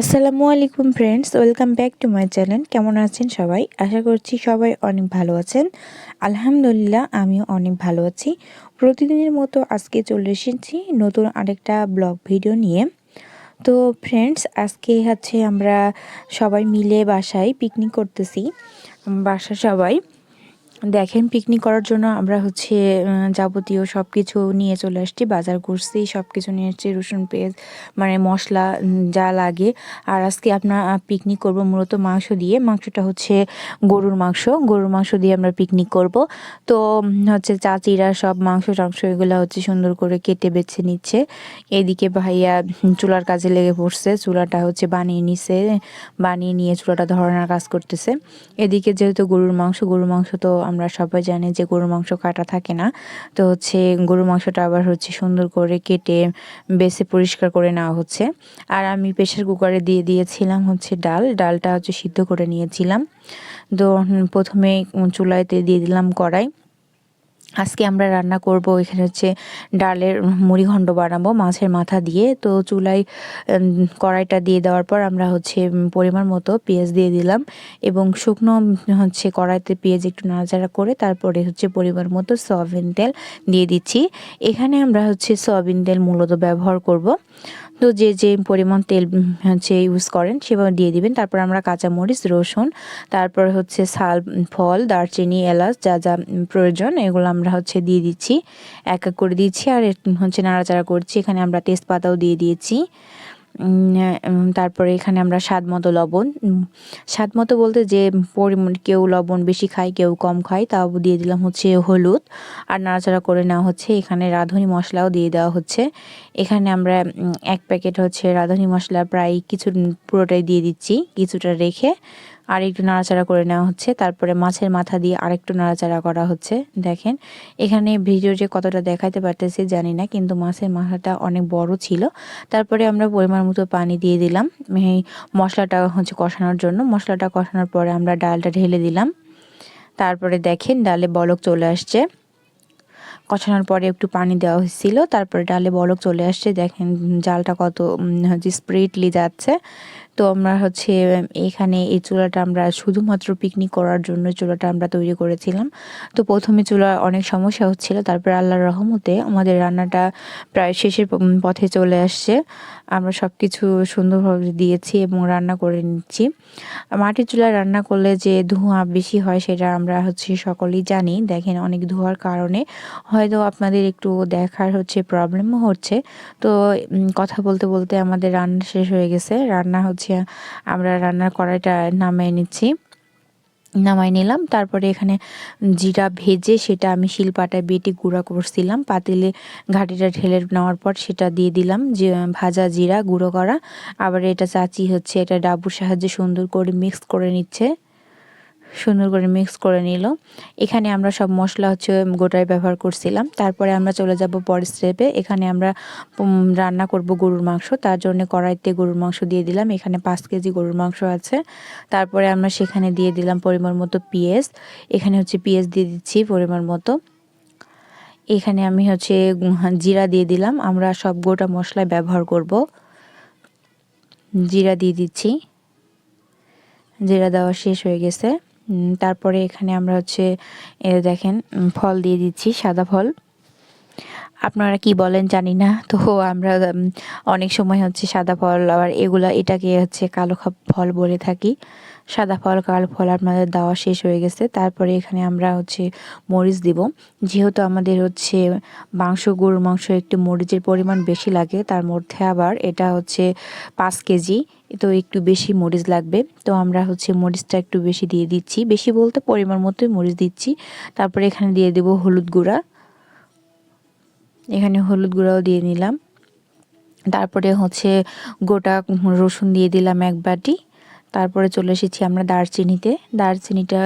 আসসালামু আলাইকুম friends welcome back to my channel কেমন আছেন সবাই? আশা করছি সবাই অনেক ভালো আছেন। আলহামদুলিল্লাহ, আমিও অনেক ভালো আছি। প্রতিদিনের মতো আজকে চলে এসেছি নতুন আরেকটা ব্লগ ভিডিও নিয়ে। তো ফ্রেন্ডস আজকে হচ্ছে আমরা সবাই মিলে বাসায় পিকনিক করতেছি। বাসা সবাই। দেখেন পিকনিক করার জন্য আমরা হচ্ছে যাবতীয় সব কিছু নিয়ে চলে আসছি। বাজার করছি সব কিছু নিয়ে এসেছি রসুন পেঁয়াজ মানে মশলা যা লাগে। আর আজকে আপনার পিকনিক করব মূলত মাংস দিয়ে। মাংসটা হচ্ছে গরুর মাংস। গরুর মাংস দিয়ে আমরা পিকনিক করব। তো হচ্ছে চাচিরা সব মাংস টাংস এগুলো হচ্ছে সুন্দর করে কেটে বেছে নিচ্ছে। এদিকে ভাইয়া চুলার কাজে লেগে পড়ছে। চুলাটা হচ্ছে বানিয়ে নিছে, বানিয়ে নিয়ে চুলাটা ধরানোর কাজ করতেছে। এদিকে যেহেতু গরুর মাংস গরুর মাংস তো আমরা সবাই জানি যে গরুর মাংস কাটা থাকে না। তো হচ্ছে গরুর মাংসটা আবার হচ্ছে সুন্দর করে কেটে বেছে পরিষ্কার করে নেওয়া হচ্ছে। আর আমি প্রেশার কুকারে দিয়ে দিয়েছিলাম হচ্ছে ডাল। ডালটা হচ্ছে সিদ্ধ করে নিয়েছিলাম। তো প্রথমে চুলাইতে দিয়ে দিলাম কড়াই। আজকে আমরা রান্না করব এখানে হচ্ছে ডালের মুড়িঘণ্ড বানাবো মাছের মাথা দিয়ে। তো চুলায় কড়াইটা দিয়ে দেওয়ার পর আমরা হচ্ছে পরিমাণ মতো পেঁয়াজ দিয়ে দিলাম এবং শুকনো হচ্ছে কড়াইতে পেঁয়াজ একটু নাড়াচাড়া করে তারপরে হচ্ছে পরিমাণ মতো সয়াবিন তেল দিয়ে দিচ্ছি। এখানে আমরা হচ্ছে সয়াবিন তেল মূলত ব্যবহার করব। তো যে যে পরিমাণ তেল হচ্ছে ইউজ করেন সেভাবে দিয়ে দিবেন। তারপর আমরা কাঁচামরিচ, রসুন, তারপর হচ্ছে শাল ফল, দারচিনি, এলাচ যা যা প্রয়োজন এগুলো আমরা হচ্ছে দিয়ে দিচ্ছি। এক এক করে দিচ্ছি আর হচ্ছে নাড়াচাড়া করছি। এখানে আমরা তেজপাতাও দিয়ে দিয়েছি। তারপরে এখানে আমরা স্বাদ মতো লবণ। স্বাদ মতো বলতে যে পরিমাণ কেউ লবণ বেশি খায়, কেউ কম খায়, তাও দিয়ে দিলাম হচ্ছে হলুদ। আর নাড়াচাড়া করে নেওয়া হচ্ছে এখানে রাঁধুনি মশলাও দিয়ে দেওয়া হচ্ছে। এখানে আমরা এক প্যাকেট হচ্ছে রাঁধুনি মশলা প্রায় কিছু, পুরোটাই দিয়ে দিচ্ছি কিছুটা রেখে। আর একটু নাড়াচাড়া করে নেওয়া হচ্ছে। তারপরে মাছের মাথা দিয়ে আরেকটু নাড়াচাড়া করা হচ্ছে। দেখেন, এখানে ভিডিও যে কতটা দেখাতে পারতেছি জানি না, কিন্তু মাছের মাথাটা অনেক বড় ছিল। তারপরে আমরা পরিমাণ মতো পানি দিয়ে দিলাম। এই মশলাটা হচ্ছে কষানোর জন্য। মশলাটা কষানোর পরে আমরা ডালটা ঢেলে দিলাম। তারপরে দেখেন, ডালে বলক চলে আসছে। কষানোর পরে একটু পানি দেওয়া হয়েছিল। তারপরে ডালে বলক চলে আসছে। দেখেন জালটা কত হচ্ছে স্প্রিটলি যাচ্ছে। তো আমরা হচ্ছে, এখানে এই চুলাটা আমরা শুধুমাত্র পিকনিক করার জন্য চুলাটা আমরা তৈরি করেছিলাম। তো প্রথমে চুলা অনেক সমস্যা হচ্ছিল, তারপর আল্লাহর রহমতে আমাদের রান্নাটা প্রায় শেষের পথে চলে আসছে। আমরা সব কিছু সুন্দরভাবে দিয়েছি এবং রান্না করে নিচ্ছি। মাটির চুলায় রান্না করলে যে ধোঁয়া বেশি হয় সেটা আমরা হচ্ছে সকলেই জানি। দেখেন অনেক ধোঁয়ার কারণে হয়তো আপনাদের একটু দেখার হচ্ছে প্রবলেমও হচ্ছে। তো কথা বলতে বলতে আমাদের রান্না শেষ হয়ে গেছে। রান্না হচ্ছে আমরা রান্নার কড়াইটা নামিয়ে নিচ্ছি। নামাই নিলাম, তারপরে এখানে জিরা ভেজে সেটা আমি শিলপাটায় বেটে গুঁড়া করছিলাম। পাতিলে ঘাটিটা ঢেলে নেওয়ার পর সেটা দিয়ে দিলাম যে, ভাজা জিরা গুঁড়ো করা। আবার এটা চাচি হচ্ছে, এটা ডাবুর সাহায্যে সুন্দর করে মিক্স করে নিচ্ছে। সুন্দর করে মিক্স করে নিল। এখানে আমরা সব মশলা হচ্ছে গোটায় ব্যবহার করছিলাম। তারপরে আমরা চলে যাব পরের স্টেপে এখানে আমরা রান্না করব গরুর মাংস। তার জন্য কড়াইতে গরুর মাংস দিয়ে দিলাম। এখানে পাঁচ কেজি গরুর মাংস আছে। তারপরে আমরা সেখানে দিয়ে দিলাম পরিমাণ মতো পিঁয়াজ। এখানে হচ্ছে পিঁয়াজ দিয়ে দিচ্ছি পরিমাণ মতো। এখানে আমি হচ্ছে জিরা দিয়ে দিলাম। আমরা সব গোটা মশলায় ব্যবহার করব। জিরা দিয়ে দিচ্ছি। জিরা দেওয়া শেষ হয়ে গেছে। তারপরে এখানে আমরা হচ্ছে দেখেন ফল দিয়ে দিচ্ছি, সাদা ফল। আপনারা কি বলেন জানি না, তো আমরা অনেক সময় হচ্ছে সাদা ফল, আবার এগুলা, এটাকে হচ্ছে কালো ফল বলে থাকি। সাদা ফল, কালো ফল আপনাদের দেওয়া শেষ হয়ে গেছে। তারপরে এখানে আমরা হচ্ছে মরিচ দিব। যেহেতু আমাদের হচ্ছে মাংস, গরুর মাংস একটু মরিচের পরিমাণ বেশি লাগে, তার মধ্যে আবার এটা হচ্ছে পাঁচ কেজি তো একটু বেশি মরিচ লাগবে। তো আমরা হচ্ছে মরিচটা একটু বেশি দিয়ে দিচ্ছি। বেশি বলতে পরিমাণ মতোই মরিচ দিচ্ছি। তারপরে এখানে দিয়ে দেব হলুদ গুঁড়া। এখানে হলুদ গুঁড়াও দিয়ে নিলাম। তারপরে হচ্ছে গোটা রসুন দিয়ে দিলাম এক বাটি। তারপরে চলে এসেছি আমরা দারচিনিতে। দারচিনিটা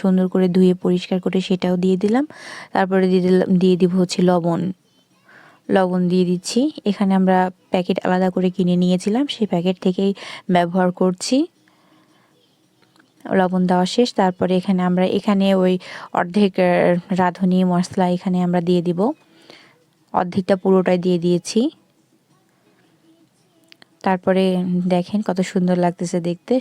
সুন্দর করে ধুয়ে পরিষ্কার করে সেটাও দিয়ে দিলাম। তারপরে দিয়ে দিলাম, দিয়ে দিব হচ্ছে লবণ। লবণ দিয়ে দিচ্ছি। এখানে আমরা প্যাকেট আলাদা করে কিনে নিয়েছিলাম, সেই প্যাকেট থেকেই ব্যবহার করছি। লবণ দেওয়া শেষ, তারপরে এখানে আমরা, এখানে ওই অর্ধেক রাঁধুনি মশলা এখানে আমরা দিয়ে দিব। অর্ধেকটা পুরোটাই দিয়ে দিয়েছি। তারপরে দেখেন কত সুন্দর লাগতেছে দেখতে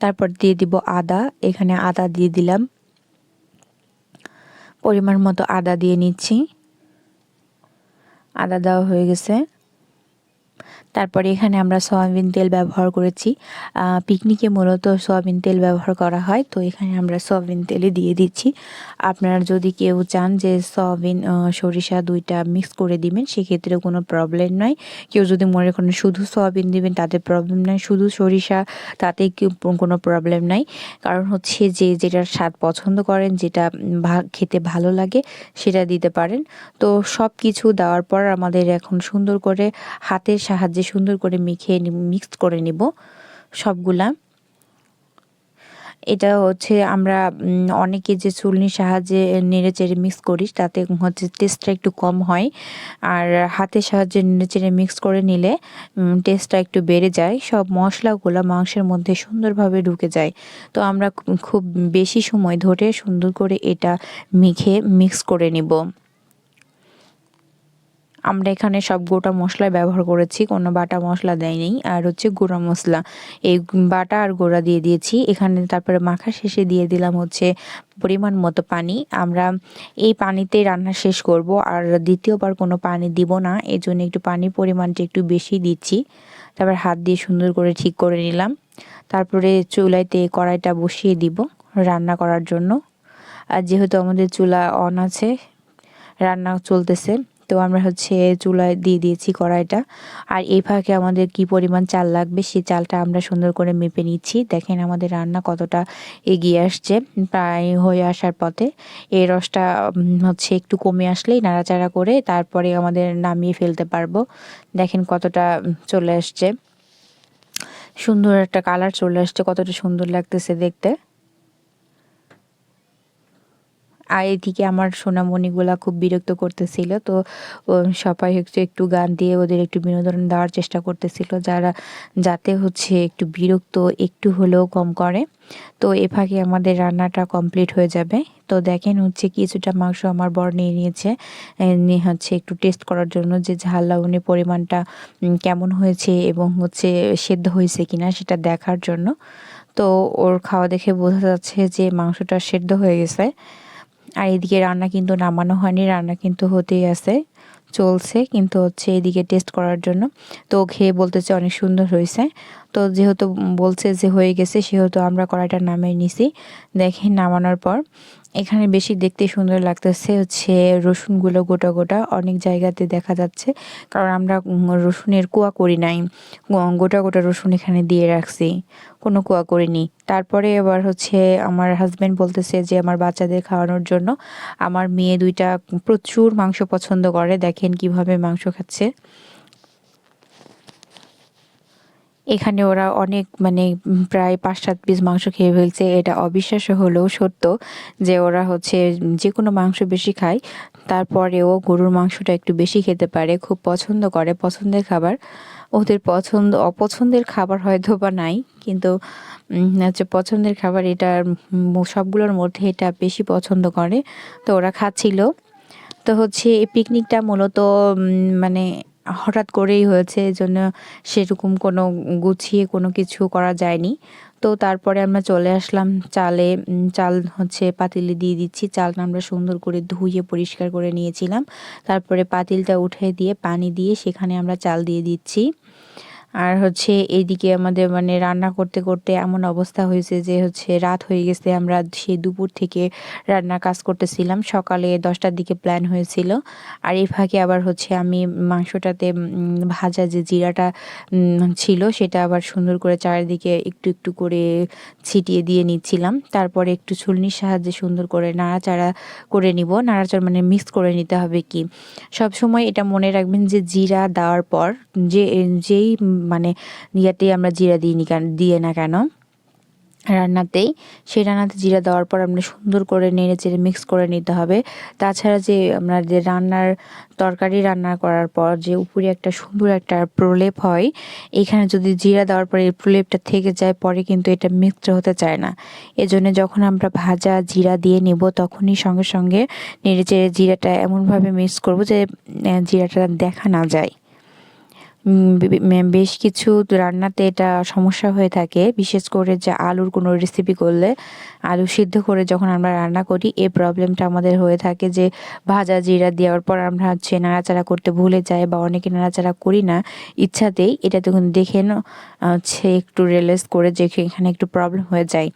তারপর দিয়ে দিব আদা, এখানে আদা দিয়ে দিলাম। পরিমাণ মতো আদা দিয়ে নিচ্ছি। আদা দেওয়া হয়ে গেছে। তারপরে এখানে আমরা সয়াবিন তেল ব্যবহার করেছি। পিকনিকে মূলত সয়াবিন তেল ব্যবহার করা হয়, তো এখানে আমরা সয়াবিন তেলে দিয়ে দিচ্ছি। আপনারা যদি কেউ চান যে সয়াবিন সরিষা দুইটা মিক্স করে দিবেন, সেক্ষেত্রে কোনো প্রবলেম নয় কেউ যদি মনে করেন শুধু সয়াবিন দিবেন, তাতে প্রবলেম নাই। শুধু সরিষা, তাতে কোনো প্রবলেম নাই। কারণ হচ্ছে যে যেটার স্বাদ পছন্দ করেন, যেটা খেতে ভালো লাগে, সেটা দিতে পারেন। তো সব কিছু দেওয়ার পর আমাদের এখন সুন্দর করে হাতের সাহায্যে যে সুন্দর করে মেখে মিক্সড করে নিব সবগুলা। এটা হচ্ছে আমরা অনেকে যে চুলনির সাহায্যে নেড়ে চেড়ে মিক্স করি, তাতে হচ্ছে টেস্টটা একটু কম হয়। আর হাতের সাহায্যে নেড়ে চেড়ে মিক্স করে নিলে টেস্টটা একটু বেড়ে যায়। সব মশলাগুলো মাংসের মধ্যে সুন্দরভাবে ঢুকে যায়। তো আমরা খুব বেশি সময় ধরে সুন্দর করে এটা মেখে মিক্স করে নিব। আমরা এখানে সব গোটা মশলা ব্যবহার করেছি, কোনো বাটা মশলা দেয়নি। আর হচ্ছে গুঁড়া মশলা। এই বাটা আর গোড়া দিয়ে দিয়েছি। এখানে তারপরে মাখা শেষে দিয়ে দিলাম হচ্ছে পরিমাণ মতো পানি। আমরা এই পানিতেই রান্না শেষ করব। আর দ্বিতীয়বার কোনো পানি দিব না। এই জন্য একটু পানির পরিমাণটা একটু বেশি দিচ্ছি। তারপর হাত দিয়ে সুন্দর করে ঠিক করে নিলাম। তারপরে চুলাইতে কড়াইটা বসিয়ে দিব রান্না করার জন্য। আর যেহেতু আমাদের চুলা অন আছে, রান্না চলতেছে তো আমরা হচ্ছে চুলায় দিয়ে দিয়েছি কড়াইটা। আর এই ফাঁকে আমাদের কি পরিমাণ চাল লাগবে সেই চালটা আমরা সুন্দর করে মেপে নিচ্ছি। দেখেন আমাদের রান্না কতটা এগিয়ে আসছে প্রায় হয়ে আসার পথে। এই রসটা হচ্ছে একটু কমে আসলেই নাড়াচাড়া করে তারপরে আমাদের নামিয়ে ফেলতে পারব। দেখেন কতটা চলে আসছে। সুন্দর একটা কালার চলে আসছে, কতটা সুন্দর লাগতেছে দেখতে। আর এদিকে আমার সোনামণিগুলা খুব বিরক্ত করতেছিল। তো সবাই হচ্ছে একটু গান দিয়ে ওদের একটু বিনোদন দেওয়ার চেষ্টা করতেছিল। যারা, যাতে হচ্ছে একটু বিরক্ত, একটু হলেও কম করে। তো এ ফাঁকে আমাদের রান্নাটা কমপ্লিট হয়ে যাবে। তো দেখেন হচ্ছে কিছুটা মাংস আমার বর নিয়ে নিয়েছে। নিয়ে হচ্ছে একটু টেস্ট করার জন্য যে ঝাল লবণের পরিমাণটা কেমন হয়েছে এবং হচ্ছে সেদ্ধ হয়েছে কিনা সেটা দেখার জন্য। তো ওর খাওয়া দেখে বোঝা যাচ্ছে যে মাংসটা সেদ্ধ হয়ে গেছে। আর এদিকে রান্না কিন্তু নামানো হয়নি, রান্না কিন্তু হতেই আছে, চলছে কিন্তু হচ্ছে এদিকে টেস্ট করার জন্য। তো খেয়ে বলতেছে অনেক সুন্দর হয়েছে। তো যেহেতু বলছে যে হয়ে গেছে, সেহেতু আমরা কড়াইটা নামিয়ে নিছি। দেখেন নামানোর পর এখানে বেশি দেখতে সুন্দর লাগতেছে হচ্ছে রসুনগুলো গোটা গোটা অনেক জায়গাতে দেখা যাচ্ছে। কারণ আমরা রসুনের কুয়া করি নাই। গোটা গোটা রসুন এখানে দিয়ে রাখছি। কোনো কুয়া করিনি। তারপরে এবার হচ্ছে আমার হাজব্যান্ড বলতেছে যে, আমার বাচ্চাদের খাওয়ানোর জন্য আমার মেয়ে দুইটা প্রচুর মাংস পছন্দ করে। দেখেন কীভাবে মাংস খাচ্ছে। এখানে ওরা অনেক মানে প্রায় পাঁচ সাত পিস মাংস খেয়ে ফেলছে। এটা অবিশ্বাস্য হলেও সত্য যে ওরা হচ্ছে যে কোনো মাংস বেশি খায়, তারপরেও গরুর মাংসটা একটু বেশি খেতে পারে, খুব পছন্দ করে পছন্দের খাবার। ওদের পছন্দ, অপছন্দের খাবার হয়তো বা নাই, কিন্তু হচ্ছে পছন্দের খাবার এটা সবগুলোর মধ্যে এটা বেশি পছন্দ করে। তো ওরা খাচ্ছিল। তো হচ্ছে এই পিকনিকটা মূলত মানে হঠাৎ করেই হয়েছে, এই জন্য সেরকম কোনো গুছিয়ে কোনো কিছু করা যায়নি। তো তারপরে আমরা চলে আসলাম চালে চাল হচ্ছে পাতিলে দিয়ে দিচ্ছি। চালটা আমরা সুন্দর করে ধুয়ে পরিষ্কার করে নিয়েছিলাম। তারপরে পাতিলটা উঠে দিয়ে, পানি দিয়ে সেখানে আমরা চাল দিয়ে দিচ্ছি। আর হচ্ছে এইদিকে আমাদের মানে রান্না করতে করতে এমন অবস্থা হয়েছে যে হচ্ছে রাত হয়ে গেছে, আমরা সেই দুপুর থেকে রান্নার কাজ করতেছিলাম। সকালে দশটার দিকে প্ল্যান হয়েছিল। আর এই ফাঁকে আবার হচ্ছে আমি মাংসটাতে ভাজা যে জিরাটা ছিল সেটা আবার সুন্দর করে চারিদিকে একটু একটু করে ছিটিয়ে দিয়ে নিচ্ছিলাম। তারপরে একটু ছুলনির সাহায্যে সুন্দর করে নাড়াচাড়া করে নিব। নাড়াচাড়া মানে মিক্স করে নিতে হবে কি? সব সময় এটা মনে রাখবেন যে জিরা দেওয়ার পর, যে, যেই মানে ইয়াতে আমরা জিরা দিইনি কেন, দিয়ে না কেন? রান্নাতেই। সেই রান্নাতে জিরা দেওয়ার পর আমরা সুন্দর করে নেড়ে চেড়ে মিক্স করে নিতে হবে। তাছাড়া যে আমরা যে রান্নার তরকারি রান্না করার পর যে উপরে একটা সুন্দর একটা প্রলেপ হয়, এখানে যদি জিরা দেওয়ার পরে এই প্রলেপটা থেকে যায়, পরে কিন্তু এটা মিক্সড হতে চায় না। এজন্য যখন আমরা ভাজা জিরা দিয়ে নেব, তখনই সঙ্গে সঙ্গে নেড়ে চেড়ে জিরাটা এমনভাবে মিক্স করব যে জিরাটা দেখা না যায়। বেশ কিছু রান্নাতে এটা সমস্যা হয়ে থাকে। বিশেষ করে যে আলুর কোনো রেসিপি করলে, আলু সিদ্ধ করে যখন আমরা রান্না করি এই প্রবলেমটা আমাদের হয়ে থাকে যে ভাজা জিরা দেওয়ার পর আমরা হচ্ছে নাড়াচাড়া করতে ভুলে যাই বা অনেকে নাড়াচাড়া করি না। ইচ্ছাতেই এটা তখন দেখে হচ্ছে একটু রিয়েলাইজ করে যে এখানে একটু প্রবলেম হয়ে যায়।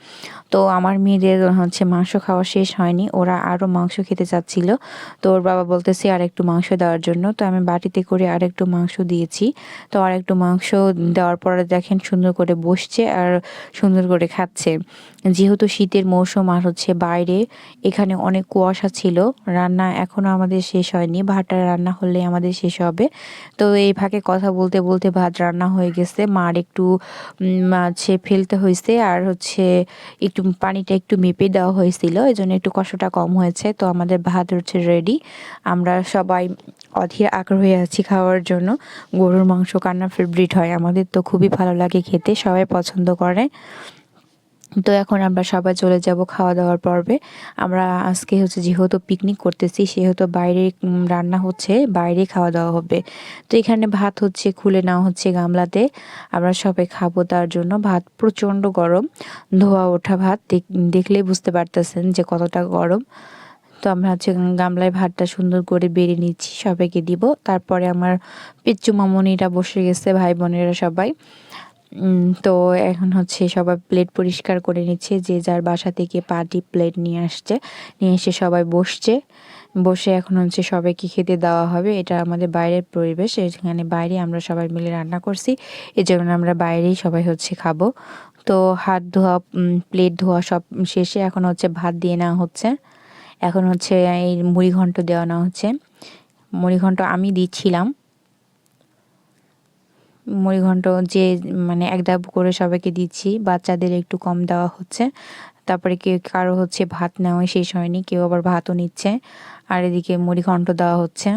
তো আমার মেয়েদের হচ্ছে মাংস খাওয়া শেষ হয়নি, ওরা আরও মাংস খেতে চাচ্ছিল। তো ওর বাবা বলতেছে আর একটু মাংস দেওয়ার জন্য। তো আমি বাটিতে করে আর একটু মাংস দিয়েছি। তো আর একটু মাংস দেওয়ার পরে দেখেন সুন্দর করে বসছে আর সুন্দর করে খাচ্ছে। যেহেতু শীতের মৌসুম আর হচ্ছে বাইরে, এখানে অনেক কুয়াশা ছিল, রান্না এখনও আমাদের শেষ হয়নি ভাতটা রান্না হলে আমাদের শেষ হবে। তো এই ফাঁকে কথা বলতে বলতে ভাত রান্না হয়ে গেছে, মার একটু হচ্ছে ফেলতে হয়েছে আর হচ্ছে একটু পানিটা একটু মেপে দেওয়া হয়েছিল এই জন্য একটু কষ্টটা কম হয়েছে। তো আমাদের ভাত হচ্ছে রেডি আমরা সবাই অধীর আগ্রহী আছি খাওয়ার জন্য, গরুর মাংস কান্না ফেভারিট হয়। আমাদের তো খুবই ভালো লাগে খেতে, সবাই পছন্দ করে। তো এখন আমরা সবাই চলে যাব খাওয়া দাওয়ার পর্বে। আমরা আজকে হচ্ছে যেহেতু পিকনিক করতেছি, সেহেতু বাইরে রান্না হচ্ছে, বাইরে খাওয়া দাওয়া হবে। তো এখানে ভাত হচ্ছে, খুলে নেওয়া হচ্ছে গামলাতে। আমরা সবাই খাব তার জন্য। ভাত প্রচণ্ড গরম। ধোয়া ওঠা ভাত দেখলেই বুঝতে পারতেছেন যে কতটা গরম। তো আমরা হচ্ছে গামলায় ভাতটা সুন্দর করে বেড়ে নিচ্ছি, সবাইকে দিব। তারপরে আমার পিচ্চু মামনিরা বসে গেছে, ভাই বোনেরা সবাই। তো এখন হচ্ছে সবাই প্লেট পরিষ্কার করে নিচ্ছে, যে যার বাসা থেকে পার্টি প্লেট নিয়ে আসছে, নিয়ে এসে সবাই বসছে। বসে এখন হচ্ছে সবাইকে খেতে দেওয়া হবে, এটা আমাদের বাইরের পরিবেশ, এখানে বাইরে আমরা সবাই মিলে রান্না করছি এই জন্য আমরা বাইরেই সবাই হচ্ছে খাব। তো হাত ধোয়া প্লেট ধোয়া সব শেষে এখন হচ্ছে ভাত দিয়ে নেওয়া হচ্ছে। এখন হচ্ছে এই মুড়ি ঘন্ট দেওয়া নেওয়া হচ্ছে। মুড়ি ঘন্ট আমি দিচ্ছিলাম। মুড়িঘণ্ট যে মানে এক ডাব করে সবাইকে দিচ্ছি, বাচ্চাদের একটু কম দেওয়া হচ্ছে। তারপরে কেউ কারও হচ্ছে ভাত নেওয়া শেষ হয়নি, কেউ আবার ভাতও নিচ্ছে। আর এদিকে মুড়িঘণ্ট দেওয়া হচ্ছে।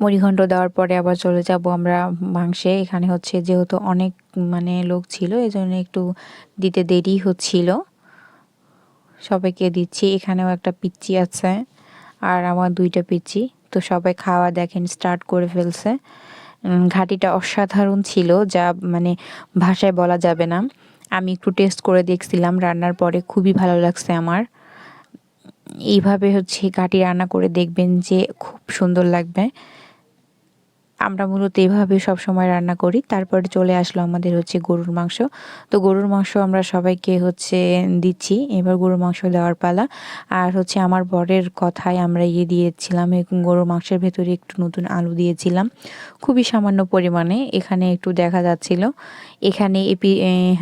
মুড়িঘণ্ট দেওয়ার পরে আবার চলে যাব আমরা মাংসে। এখানে হচ্ছে যেহেতু অনেক মানে লোক ছিল এই একটু দিতে দেরি হচ্ছিল। সবাইকে দিচ্ছি। এখানেও একটা পিচ্চি আছে আর আমার দুইটা পিচ্চি। তো সবাই খাওয়া দেখেন স্টার্ট করে ফেলছে। ঘাটিটা অসাধারণ ছিল, যা মানে ভাষায় বলা যাবে না। আমি একটু টেস্ট করে দেখছিলাম, রান্নার পরে খুবই ভালো লাগছে আমার। এইভাবে হচ্ছে ঘাটি রান্না করে দেখবেন যে খুব সুন্দর লাগবে। আমরা মূলত এভাবে সব সময় রান্না করি। তারপরে চলে আসলো আমাদের হচ্ছে গরুর মাংস। তো গরুর মাংস আমরা সবাইকে হচ্ছে দিচ্ছি। এবার গরুর মাংস দেওয়ার পালা। আর হচ্ছে আমার বরের কথায় আমরা ইয়ে দিয়েছিলাম গরুর মাংসের ভেতরে একটু নতুন আলু দিয়েছিলাম। খুবই সামান্য পরিমাণে। এখানে একটু দেখা যাচ্ছিল। এখানে এপি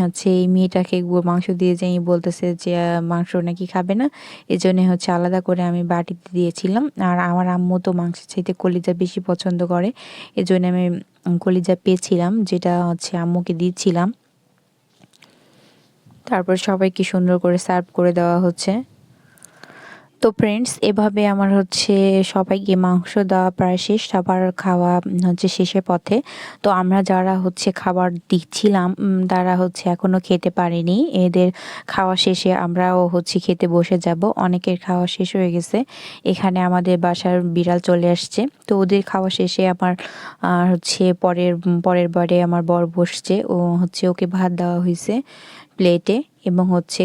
হচ্ছে এই মেয়েটাকে মাংস দিয়ে যাই বলতেছে যে মাংস নাকি খাবে না। এই জন্য হচ্ছে আলাদা করে আমি বাটিতে দিয়েছিলাম। আর আমার আম্মু তো মাংস চাইতে কলিজা বেশি পছন্দ করে। এই জন্য আমি কলিজা পেয়েছিলাম, যেটা হচ্ছে আম্মুকে দিয়েছিলাম তারপর সবাইকে সুন্দর করে সার্ভ করে দেওয়া হচ্ছে। তো ফ্রেন্ডস এভাবে আমার হচ্ছে সবাইকে মাংস দেওয়া প্রায় শেষ সবার খাওয়া হচ্ছে শেষের পথে। তো আমরা যারা হচ্ছে খাবার দিচ্ছিলাম তারা হচ্ছে এখনও খেতে পারিনি। এদের খাওয়া শেষে আমরাও হচ্ছে খেতে বসে যাব। অনেকের খাওয়া শেষ হয়ে গেছে। এখানে আমাদের বাসার বিড়াল চলে আসছে। তো ওদের খাওয়া শেষে আমার হচ্ছে পরের পরের বারে আমার বর বসছে। ও হচ্ছে ওকে ভাত দেওয়া হয়েছে প্লেটে এবং হচ্ছে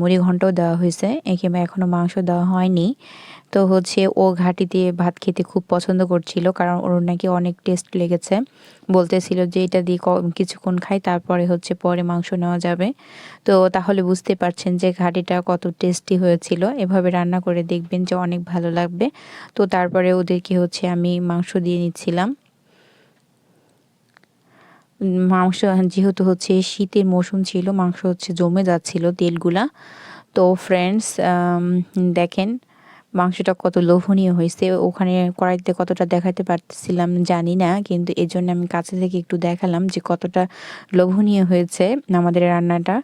মুড়ি ঘন্টও দেওয়া হয়েছে এখানে এখনও মাংস দেওয়া হয়নি। তো হচ্ছে ও ঘাটি দিয়ে ভাত খেতে খুব পছন্দ করছিল, কারণ ওর নাকি অনেক টেস্ট লেগেছে। বলতেছিল যে এটা দিয়ে কিছুক্ষণ খাই, তারপরে হচ্ছে পরে মাংস নেওয়া যাবে। তো তাহলে বুঝতে পারছেন যে ঘাটিটা কত টেস্টি হয়েছিল। এভাবে রান্না করে দেখবেন যে অনেক ভালো লাগবে। তো তারপরে ওদেরকে হচ্ছে আমি মাংস দিয়ে নিচ্ছিলাম। মাংস যেহেতু হচ্ছে শীতের মৌসুম ছিল, মাংস হচ্ছে জমে যাচ্ছিল তেলগুলা। তো ফ্রেন্ডস দেখেন মাংসটা কত লোভনীয় হয়েছে। ওখানে কড়াইতে কতটা দেখাতে পারতেছিলাম জানি না, কিন্তু এই জন্য আমি কাছে থেকে একটু দেখালাম যে কতটা লোভনীয় হয়েছে আমাদের রান্নাটা।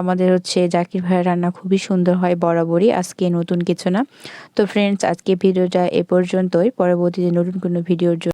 আমাদের হচ্ছে জাকির ভাইয়ের রান্না খুবই সুন্দর হয় বরাবরই, আজকে নতুন কিছু না। তো ফ্রেন্ডস আজকে ভিডিওটা এ পর্যন্তই। পরবর্তীতে নতুন কোনো ভিডিওর জন্য